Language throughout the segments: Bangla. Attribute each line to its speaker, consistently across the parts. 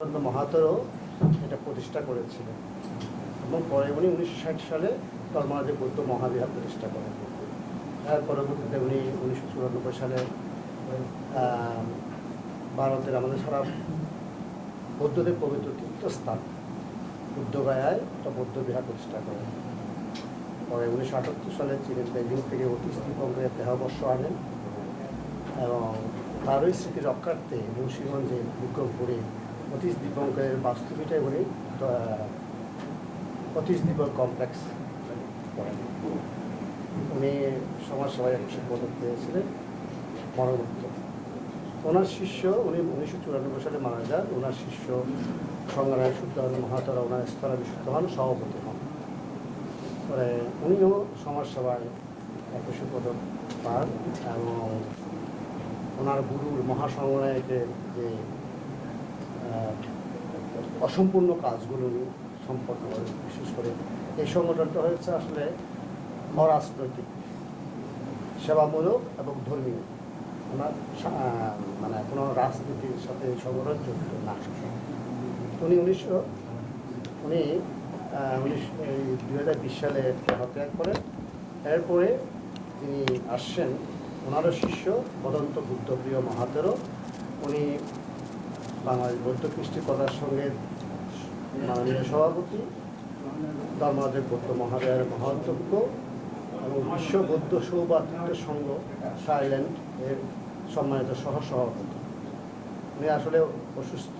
Speaker 1: মাহাতোরও এটা প্রতিষ্ঠা করেছিলেন। এবং পরে উনি উনিশশো ষাট সালে ধর্মরাজে বৌদ্ধ মহাবিহার প্রতিষ্ঠা করেন। তার পরবর্তীতে উনি উনিশশো চুরানব্বই সালে ভারতের আমাদের সারা বৌদ্ধদের পবিত্র তীর্থস্থান বুদ্ধগয়ায় একটা বৌদ্ধ বিহার প্রতিষ্ঠা করেন। পরে উনিশশো আটাত্তর সালে চীনের বেজিং থেকে অতীশ দীপঙ্করের দেহবর্ষ আনেন এবং তারই স্মৃতি রক্ষার্থে মুন্সিগঞ্জে বিক্রমপুরে অতীশ দীপঙ্করের বাস্তুবিটায় উনি অতীশ দীপক কমপ্লেক্স উনি সমাজসেবায় একশো পদক পেয়েছিলেন মরণোত্তর। ওনার শিষ্য উনি উনিশশো চুরানব্বই সালে মারা যান। ওনার শিষ্য সংগ্রাম শুদ্ধান মহাতরা, ওনার বিশুদ্ধ হন, সভাপতি হন। উনিও সমাজসেবায় একশো পদক পান এবং ওনার গুরুর মহাসংগ্রায়কে যে অসম্পূর্ণ কাজগুলো করেন বিশেষ করে এই সংগঠনটা হয়েছে আসলে অরাজনৈতিক, সেবামূলক এবং ধর্মীয়। ওনার মানে কোনো রাজনীতির সাথে সংগঠন জড়িত না। উনি উনিশশো, উনি উনিশ দুই হাজার বিশ সালে দেহত্যাগ করেন। এরপরে তিনি আসছেন, ওনারও শিষ্য বদন্ত বুদ্ধপ্রিয় মহাতেরও। উনি বাংলাদেশ বৌদ্ধ কৃষ্টি কলার সঙ্গে মাননীয় সভাপতি ধর্মাদের বৌদ্ধ মহাদয়ের মহাযজ্ঞ এবং বিশ্ব বৌদ্ধ সৌভাতৃত্ব সংঘ থাইল্যান্ড এর সম্মানিত সহ সভাপতি উনি আসলে অসুস্থ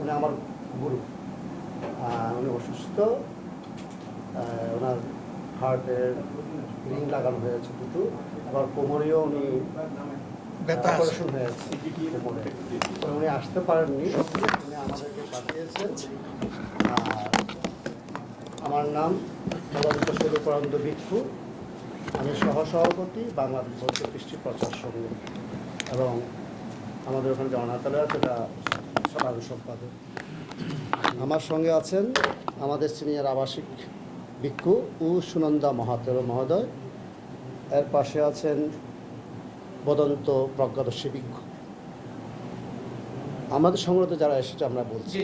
Speaker 1: উনি আমার গুরু। উনি অসুস্থ ওনার হার্টের রিং লাগানো হয়েছে দুটো আবার কোমরেও উনি। অপারেশন হয়েছে কোমরে। উনি আসতে পারেননি। উনি আমাদেরকে পাঠিয়েছেন। আমার নাম বলন্ত সুরূপানন্দ ভিক্ষু আমি সহসভাপতি, বাংলাদেশ বৌদ্ধ কৃষ্টি প্রচার সংঘ। এবং আমাদের ওখানে যে অনাথালয় আছে, এটা সাধারণ সম্পাদক। আমার সঙ্গে আছেন আমাদের সিনিয়র আবাসিক ভিক্ষু উ সুনন্দা মহাতের মহোদয়। এর পাশে আছেন বদন্ত প্রজ্ঞাদর্শী ভিক্ষু। আমাদের সংগ্রহতে যারা এসেছে আমরা বলছি।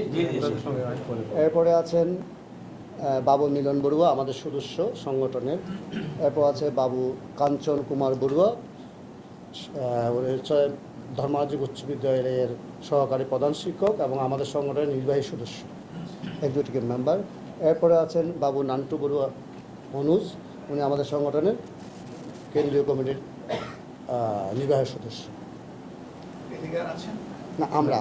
Speaker 1: এরপরে আছেন বাবু মিলন বড়ুয়া আমাদের সদস্য সংগঠনের। এরপর আছে বাবু কাঞ্চন কুমার বড়ুয়া উনি হচ্ছে ধর্মাজিক উচ্চ বিদ্যালয়ের সহকারী প্রধান শিক্ষক এবং আমাদের সংগঠনের নির্বাহী সদস্য এক্সিকিউটিভ মেম্বার এরপরে আছেন বাবু নান্টু বড়ুয়া অনুজ উনি আমাদের সংগঠনের কেন্দ্রীয় কমিটির নির্বাহী সদস্য। না আমরা।